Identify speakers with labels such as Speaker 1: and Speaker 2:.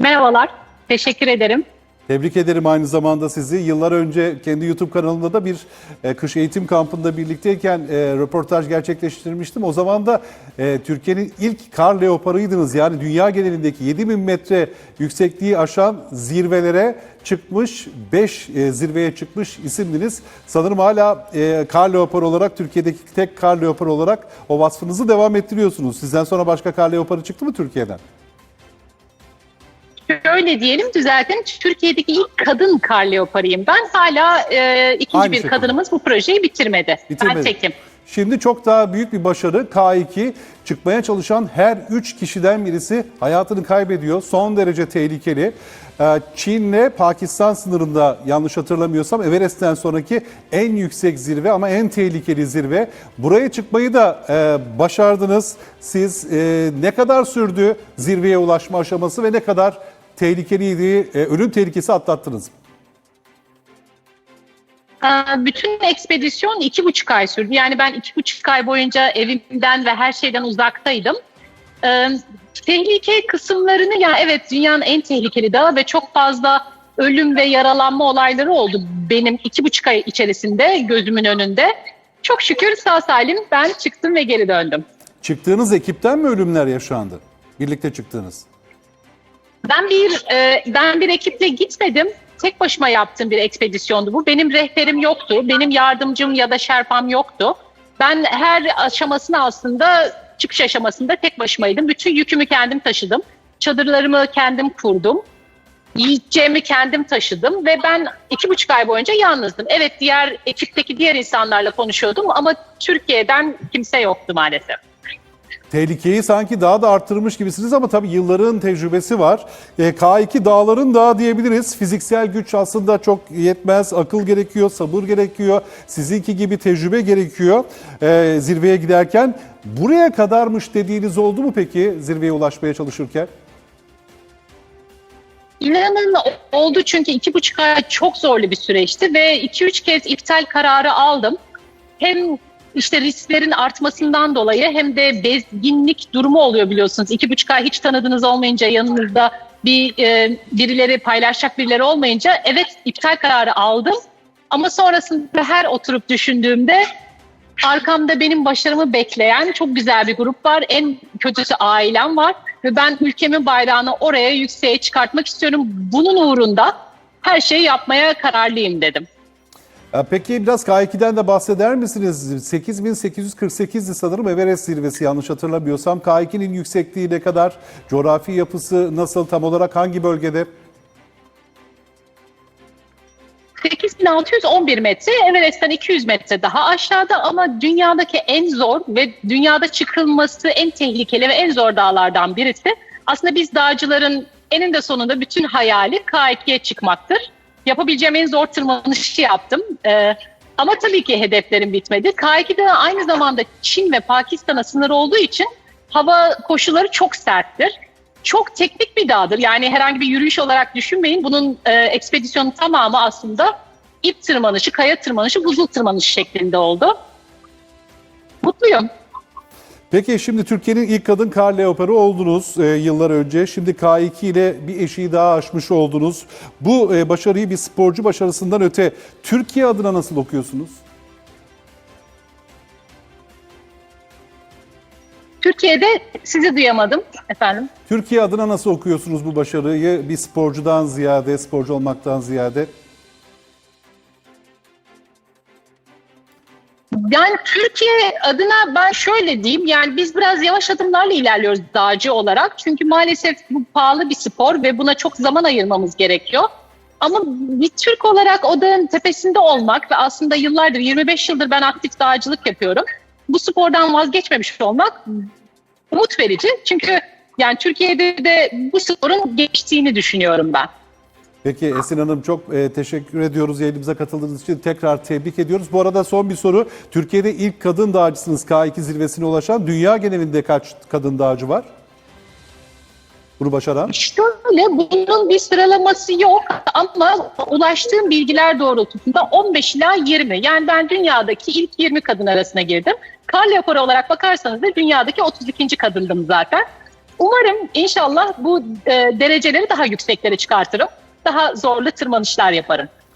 Speaker 1: Merhabalar, teşekkür ederim.
Speaker 2: Tebrik ederim aynı zamanda sizi. Yıllar önce kendi YouTube kanalımda da bir e, kış eğitim kampında birlikteyken e, röportaj gerçekleştirmiştim. O zaman da e, Türkiye'nin ilk kar leoparıydınız. Yani dünya genelindeki 7000 metre yüksekliği aşan zirvelere çıkmış, 5 zirveye çıkmış isimdiniz. Sanırım hala kar leoparı olarak Türkiye'deki tek kar leoparı olarak o vasfınızı devam ettiriyorsunuz. Sizden sonra başka kar leoparı çıktı mı Türkiye'den?
Speaker 1: Şöyle diyelim düzeltin, Türkiye'deki ilk kadın kar leoparıyım. Ben hala e, ikinci
Speaker 2: Aynı
Speaker 1: bir
Speaker 2: şekilde.
Speaker 1: kadınımız bu projeyi bitirmedi.
Speaker 2: Bitirmedi.
Speaker 1: Ben tekim.
Speaker 2: Şimdi çok daha büyük bir başarı K2 çıkmaya çalışan her 3 kişiden birisi hayatını kaybediyor. Son derece tehlikeli. Ee, Çin'le Pakistan sınırında yanlış hatırlamıyorsam Everest'ten sonraki en yüksek zirve ama en tehlikeli zirve. Buraya çıkmayı da e, başardınız. Siz e, ne kadar sürdü zirveye ulaşma aşaması ve ne kadar tehlikeliydi? E, ölüm tehlikesi atlattınız mı?
Speaker 1: Aa, Bütün ekspedisyon iki buçuk ay sürdü. Yani ben iki buçuk ay boyunca evimden ve her şeyden uzaktaydım. Ee, tehlike kısımlarını ya evet dünyanın en tehlikeli dağı ve çok fazla ölüm ve yaralanma olayları oldu benim iki buçuk ay içerisinde gözümün önünde. Çok şükür sağ salim ben çıktım ve geri döndüm.
Speaker 2: Çıktığınız ekipten mi ölümler yaşandı? Birlikte çıktığınız.
Speaker 1: Ben bir e, ben bir ekiple gitmedim. Tek başıma yaptığım bir ekspedisyondu bu. Benim rehberim yoktu. Benim yardımcım ya da şerpam yoktu. Ben her aşamasını aslında çıkış aşamasında tek başımaydım. Bütün yükümü kendim taşıdım. Çadırlarımı kendim kurdum. Yiyeceğimi kendim taşıdım ve ben iki buçuk ay boyunca yalnızdım. Evet diğer ekipteki diğer insanlarla konuşuyordum ama Türkiye'den kimse yoktu maalesef.
Speaker 2: Tehlikeyi sanki daha da arttırmış gibisiniz ama tabii yılların tecrübesi var. E, K2 dağların dağı diyebiliriz. Fiziksel güç aslında çok yetmez. Akıl gerekiyor, sabır gerekiyor. Sizinki gibi tecrübe gerekiyor e, zirveye giderken. Buraya kadarmış dediğiniz oldu mu peki zirveye ulaşmaya çalışırken?
Speaker 1: İnanın oldu çünkü iki buçuk ay çok zorlu bir süreçti ve iki üç kez iptal kararı aldım. Hem işte risklerin artmasından dolayı hem de bezginlik durumu oluyor biliyorsunuz. İki buçuk ay hiç tanıdığınız olmayınca yanınızda bir e, birileri paylaşacak birileri olmayınca evet iptal kararı aldım. Ama sonrasında her oturup düşündüğümde arkamda benim başarımı bekleyen çok güzel bir grup var. En kötüsü ailem var ve ben ülkemin bayrağını oraya yükseğe çıkartmak istiyorum. Bunun uğrunda her şeyi yapmaya kararlıyım dedim.
Speaker 2: E, Peki biraz K2'den de bahseder misiniz? 8848'di sanırım Everest zirvesi yanlış hatırlamıyorsam. K2'nin yüksekliği ne kadar? Coğrafi yapısı nasıl? Tam olarak hangi bölgede?
Speaker 1: 8611 metre, Everest'ten 200 metre daha aşağıda ama dünyadaki en zor ve dünyada çıkılması en tehlikeli ve en zor dağlardan birisi. Aslında biz dağcıların eninde sonunda bütün hayali K2'ye çıkmaktır. Yapabileceğim en zor tırmanışı yaptım. Ee, ama tabii ki hedeflerim bitmedi. K2'de aynı zamanda Çin ve Pakistan'a sınır olduğu için hava koşulları çok serttir. Çok teknik bir dağdır. Yani herhangi bir yürüyüş olarak düşünmeyin. Bunun e, ekspedisyonun tamamı aslında ip tırmanışı, kaya tırmanışı, buzul tırmanışı şeklinde oldu. Mutluyum.
Speaker 2: Peki şimdi Türkiye'nin ilk kadın kar leoparı oldunuz e, yıllar önce. Şimdi K2 ile bir eşiği daha aşmış oldunuz. Bu e, başarıyı bir sporcu başarısından öte Türkiye adına nasıl okuyorsunuz?
Speaker 1: Türkiye'de sizi duyamadım efendim.
Speaker 2: Türkiye adına nasıl okuyorsunuz bu başarıyı bir sporcudan ziyade, sporcu olmaktan ziyade?
Speaker 1: Yani Türkiye adına ben şöyle diyeyim yani biz biraz yavaş adımlarla ilerliyoruz dağcı olarak. Çünkü maalesef bu pahalı bir spor ve buna çok zaman ayırmamız gerekiyor. Ama bir Türk olarak o dağın tepesinde olmak ve aslında yıllardır 25 yıldır ben aktif dağcılık yapıyorum. Bu spordan vazgeçmemiş olmak umut verici. Çünkü yani Türkiye'de de bu sporun geçtiğini düşünüyorum ben.
Speaker 2: Peki Esin Hanım çok e, teşekkür ediyoruz yayınımıza katıldığınız için. Tekrar tebrik ediyoruz. Bu arada son bir soru. Türkiye'de ilk kadın dağcısınız K2 zirvesine ulaşan. Dünya genelinde kaç kadın dağcı var? Bunu başaran?
Speaker 1: Şöyle bunun bir sıralaması yok ama ulaştığım bilgiler doğrultusunda 15 ila 20. Yani ben dünyadaki ilk 20 kadın arasına girdim. Kar leoparı olarak bakarsanız da dünyadaki 32. kadındım zaten. umarım inşallah bu e, dereceleri daha yükseklere çıkartırım. Daha zorlu tırmanışlar yaparım.